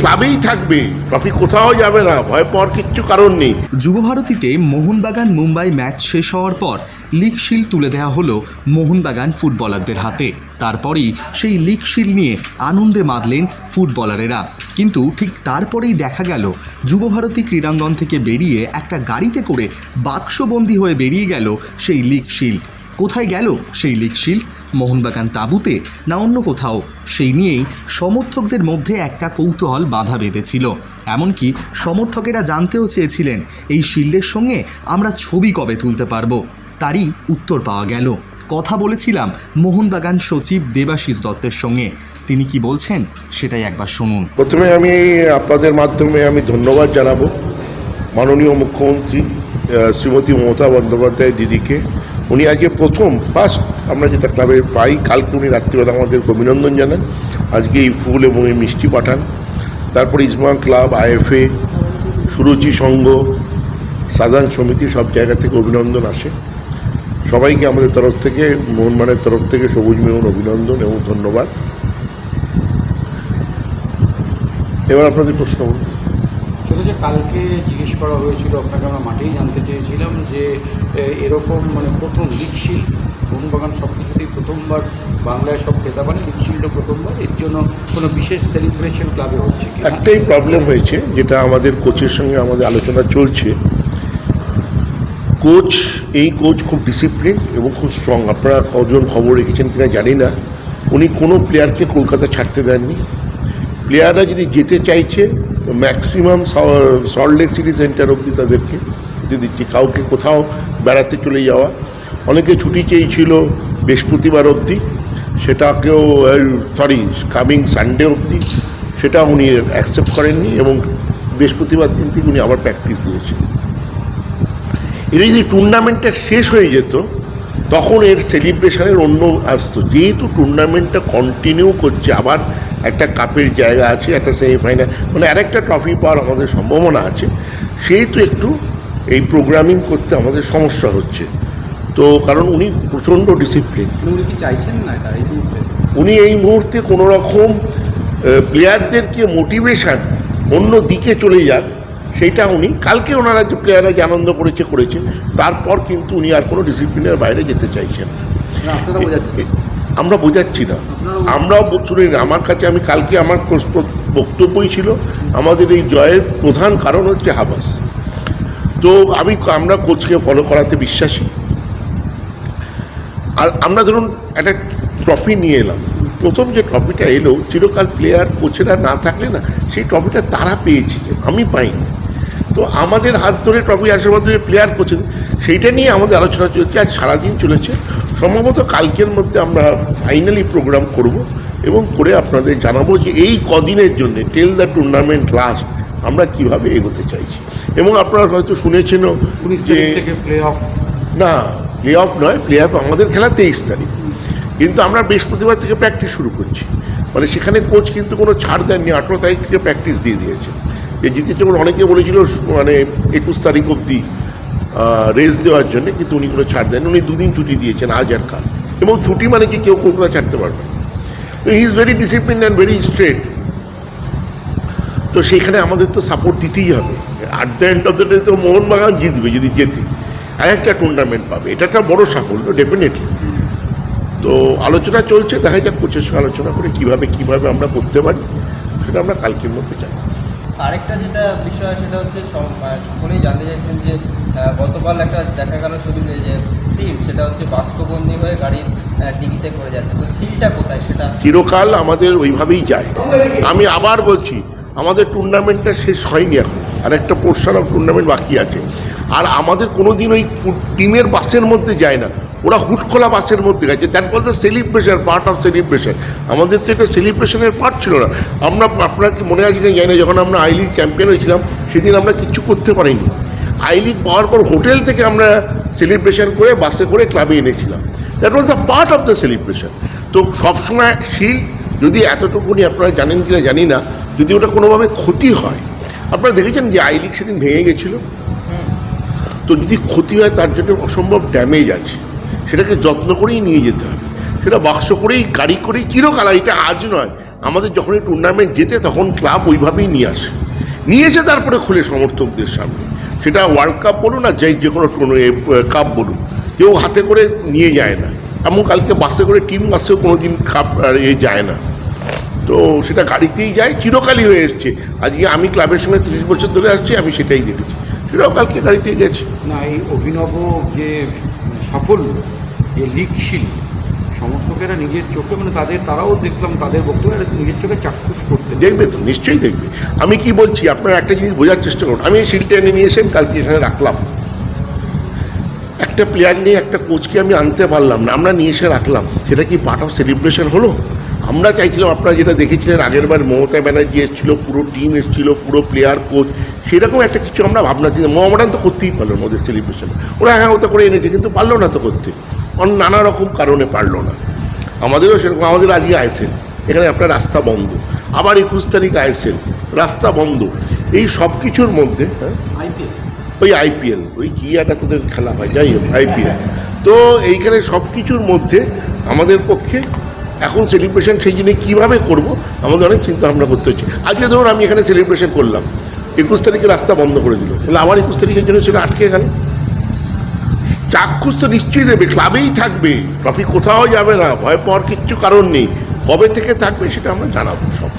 ক্লাবেই থাকবে। ট্রফি কোথাও যাবে না, ভয় পাওয়ার কিচ্ছু কারণ নেই। যুবভারতীতে মোহনবাগান মুম্বাই ম্যাচ শেষ হওয়ার পর লিগ শিল্ড তুলে দেওয়া হলো মোহনবাগান ফুটবলারদের হাতে। তারপরেই সেই লিগ শিল্ড নিয়ে আনন্দে মাতলেন ফুটবলারেরা। কিন্তু ঠিক তারপরেই দেখা গেল, যুবভারতী ক্রীড়াঙ্গন থেকে বেরিয়ে একটা গাড়িতে করে বাক্সবন্দি হয়ে বেরিয়ে গেল সেই লিগ শিল্ড কোথায় গেল সেই লিগ শিল্ড মোহনবাগান তাঁবুতে না অন্য কোথাও, সেই নিয়েই সমর্থকদের মধ্যে একটা কৌতূহল বাধা বেঁধেছিল। এমনকি সমর্থকেরা জানতেও চেয়েছিলেন, এই শিল্ডের সঙ্গে আমরা ছবি কবে তুলতে পারব? তারই উত্তর পাওয়া গেল। কথা বলেছিলাম মোহনবাগান সচিব দেবাশিস দত্তের সঙ্গে। তিনি কি বলছেন, সেটাই একবার শুনুন। প্রথমে আমি আপনাদের মাধ্যমে আমি ধন্যবাদ জানাব। মাননীয় মুখ্যমন্ত্রী শ্রীমতী মমতা বন্দ্যোপাধ্যায় দিদিকে। উনি আজকে প্রথম ফার্স্ট আমরা যেটা ক্লাবে পাই, কালকে উনি রাত্রিবেলা আমাদেরকে অভিনন্দন জানান। আজকে এই ফুল এবং এই মিষ্টি পাঠান। তারপরে ইসমা ক্লাব, আইএফএ, সুরুচি সংঘ সাধারণ সমিতি সব জায়গা থেকে অভিনন্দন আসে। সবাইকে আমাদের তরফ থেকে মোহনমানের তরফ থেকে সবুজ মেহন অভিনন্দন এবং ধন্যবাদ। এবার আপনাদের প্রশ্ন বলুন যে কালকে জিজ্ঞেস করা হয়েছিল, আপনাকে আমরা মাঠেই জানতে চেয়েছিলাম যে এরকম মানে প্রথম লিগশিল মোহনবাগান সব কিছুতেই প্রথমবার, বাংলায় সব খেতাবানে লিগশিলটা প্রথমবার, এর জন্য কোনো বিশেষ সেলিব্রেশন ক্লাবে হচ্ছে একটাই প্রবলেম হয়েছে, যেটা আমাদের কোচের সঙ্গে আমাদের আলোচনা চলছে। কোচ এই কোচ খুব ডিসিপ্লিন এবং খুব স্ট্রং আপনারা কজন খবর রেখেছেন কিনা জানি না। উনি কোনো প্লেয়ারকে কলকাতা ছাড়তে দেননি। প্লেয়াররা যদি যেতে চাইছে ম্যাক্সিমাম সল্টলেক সিটি সেন্টার অবধি তাদেরকে যেতে দিচ্ছি। কাউকে কোথাও বেড়াতে চলে যাওয়া। অনেকে ছুটি চেয়েছিল বৃহস্পতিবার অবধি। সেটাকেও সরি কামিং সানডে অবধি। সেটা উনি অ্যাকসেপ্ট করেননি এবং বৃহস্পতিবার দিন থেকে উনি আবার প্র্যাকটিস দিয়েছেন। এর যদি টুর্নামেন্টটা শেষ হয়ে যেত, তখন এর সেলিব্রেশনের অন্য আসতো। যেহেতু টুর্নামেন্টটা কন্টিনিউ করছে, আবার একটা কাপের জায়গা আছে একটা সেমিফাইনাল মানে আরেকটা ট্রফি পাওয়ার আমাদের সম্ভাবনা আছে। সেহেতু একটু এই প্রোগ্রামিং করতে আমাদের সমস্যা হচ্ছে। তো কারণ উনি প্রচণ্ড ডিসিপ্লিন উনি কি চাইছেন না এটা এই মুহূর্তে? উনি এই মুহূর্তে কোনো রকম প্লেয়ারদেরকে মোটিভেশন অন্য দিকে চলে যাক সেইটা উনি কালকে ওনারা যে প্লেয়াররা যে আনন্দ করেছে করেছে তারপর কিন্তু উনি আর কোনো ডিসিপ্লিনের বাইরে যেতে চাইছেন না। না আপনারা বোঝাচ্ছেন। আমরা বোঝাচ্ছি না। আমরাও শুনুন আমার কাছে আমি কালকে আমার বক্তব্যই ছিল, আমাদের এই জয়ের প্রধান কারণ হচ্ছে হাবাস। তো আমি আমরা কোচকে ফলো করাতে বিশ্বাসী। আর আমরা ধরুন একটা ট্রফি নিয়ে এলাম। প্রথম যে ট্রফিটা এলো, চিরকাল প্লেয়ার কোচেরা না থাকলে না, সেই ট্রফিটা তারা পেয়েছে। আমি পাইনি। তো আমাদের হাত ধরে ট্রফি আসার মধ্যে প্লেয়ার কোচে সেইটা নিয়ে আমাদের আলোচনা চলছে আজ সারাদিন চলেছে। সম্ভবত কালকের মধ্যে আমরা ফাইনালি প্রোগ্রাম করব এবং করে আপনাদের জানাব যে এই কদিনের জন্য টেল দ্য টুর্নামেন্ট লাস্ট আমরা কীভাবে এগোতে চাইছি। এবং আপনারা হয়তো শুনেছেনও উনিশ যে প্লে অফ না প্লে অফ নয় প্লে অফ আমাদের খেলা তেইশ তারিখ। কিন্তু আমরা বৃহস্পতিবার থেকে প্র্যাকটিস শুরু করছি। মানে সেখানে কোচ কিন্তু কোনো ছাড় দেননি আঠেরো তারিখ থেকে প্র্যাকটিস দিয়ে দিয়েছে। যে জিতে যখন অনেকে বলেছিল মানে একুশ তারিখ অবধি রেস দেওয়ার জন্য, কিন্তু উনি কোনো ছাড় দেন উনি দুদিন ছুটি দিয়েছেন, আজ আর কাল। এবং ছুটি মানে কি, কেউ কলকাতা ছাড়তে পারবে he is very discipline and very straight তো সেখানে আমাদের তো সাপোর্ট দিতেই হবে। At the end of the day তো মোহনবাগান জিতবে, যদি জেতে। আর একটা টুর্নামেন্ট পাবে। এটা একটা বড় সাফল্য ডেফিনেটলি তো আলোচনা চলছে, দেখা যাক কোচের সঙ্গে আলোচনা করে কীভাবে কীভাবে আমরা করতে পারি, সেটা আমরা কালকের মধ্যে জানি। আরেকটা যেটা বিষয় সেটা হচ্ছে সকলেই জানতে চাইছেন যে গতকাল একটা দেখা গেল ছবিতে যে সিল, সেটা হচ্ছে বাষ্পবন্দি হয়ে গাড়ির ডিকিতে করে যাচ্ছে। তো সিলটা কোথায়? সেটা চিরকাল আমাদের ওইভাবেই যায়। আমি আবার বলছি, আমাদের টুর্নামেন্টটা শেষ হয়নি এখন, আর একটা পোর্শন অফ টুর্নামেন্ট বাকি আছে। আর আমাদের কোনো দিন ওই টিমের বাসের মধ্যে যায় না। ওরা হুটখোলা বাসের মধ্যে গেছে। That was the celebration part of celebration আমাদের তো এটা সেলিব্রেশনের পার্ট ছিল না। আমরা আপনাকে মনে আছে জানি না যখন আমরা আই লিগ চ্যাম্পিয়ন হয়েছিলাম সেদিন আমরা কিচ্ছু করতে পারিনি। আই লিগ পাওয়ার পর হোটেল থেকে আমরা সেলিব্রেশন করে বাসে করে ক্লাবে এনেছিলাম। That was the part of the celebration তো সবসময় শিল যদি এতটুকুনি আপনারা জানেন কিনা জানি না যদি ওটা কোনোভাবে ক্ষতি হয়। আপনারা দেখেছেন যে আই লিগ সেদিন ভেঙে গেছিল? তো যদি ক্ষতি হয় তার জন্য অসম্ভব ড্যামেজ আছে। সেটাকে যত্ন করেই নিয়ে যেতে হবে। সেটা বাক্স করেই, গাড়ি করেই চিরকাল এটা আজ নয়। আমাদের যখনই টুর্নামেন্ট যেতে তখন ক্লাব ওইভাবেই নিয়ে আসে। নিয়ে এসে তারপরে খুলে সমর্থকদের সামনে। সেটা ওয়ার্ল্ড কাপ বলুন আর যাই যে কোনো কাপ বলুন। কেউ হাতে করে নিয়ে যায় না। এমন কালকে বাসে করে টিম বাসেও কোনো দিন কাপ এ যায় না। তো সেটা গাড়িতেই যায়, চিরকালই হয়ে এসছে। আজকে আমি ক্লাবের সঙ্গে তিরিশ বছর ধরে আসছি, আমি সেটাই দেখেছি। সেটাও কালকে গাড়িতেই গেছে। না, এই অভিনব যে সাফল্য যে লিগশীল সমর্থকেরা নিজের চোখে মানে তাদের, তারাও দেখলাম, তাদের বক্তব্য নিজের চোখে চাক্ষুষ করতে দেখবে তো, নিশ্চয়ই দেখবে। আমি কি বলছি, আপনারা একটা জিনিস বোঝার চেষ্টা করুন। আমি শিলটা এনে নিয়ে এসে কালকে এখানে রাখলাম। একটা প্লেয়ার নিয়ে একটা কোচকে আমি আনতে পারলাম না, আমরা নিয়ে এসে রাখলাম। সেটা কি পার্ট অফ সেলিব্রেশন হলো? আমরা চাইছিলাম আপনারা যেটা দেখেছিলেন আগের বার মমতা ব্যানার্জি এসেছিল পুরো টিম এসেছিল পুরো প্লেয়ার কোচ সেরকম একটা কিছু আমরা ভাবনা ছিল। মোহামেডান তো করতেই পারল না ওদের সেলিব্রেশন ওরা হ্যাঁ ওটা করে এনেছে কিন্তু পারল না তো করতে। অন্য নানা রকম কারণে পারল না। আমাদেরও সেরকম আমাদের আজকে আইসেন এখানে আপনার রাস্তা বন্ধ। আবার একুশ তারিখ আইসেন রাস্তা বন্ধ। এই সব কিছুর মধ্যে হ্যাঁ? আইপিএল। ওই আইপিএল। ওই কি একটা তোদের খেলা হয় যাই হোক আইপিএল। তো এইখানে সব কিছুর মধ্যে আমাদের পক্ষে এখন সেলিব্রেশন সেই জন্য কীভাবে করব, আমাদের অনেক চিন্তা ভাবনা করতে হচ্ছে। আজকে ধরুন আমি এখানে সেলিব্রেশন করলাম, একুশ তারিখে রাস্তা বন্ধ করে দিল। তাহলে আমার একুশ তারিখের জন্য সেটা আটকে গেল। চাক্ষুষ তো নিশ্চয়ই দেবে, ক্লাবেই থাকবে। ট্রফি কোথাও যাবে না, ভয় পাওয়ার কিচ্ছু কারণ নেই। কবে থেকে থাকবে সেটা আমরা জানাব সব।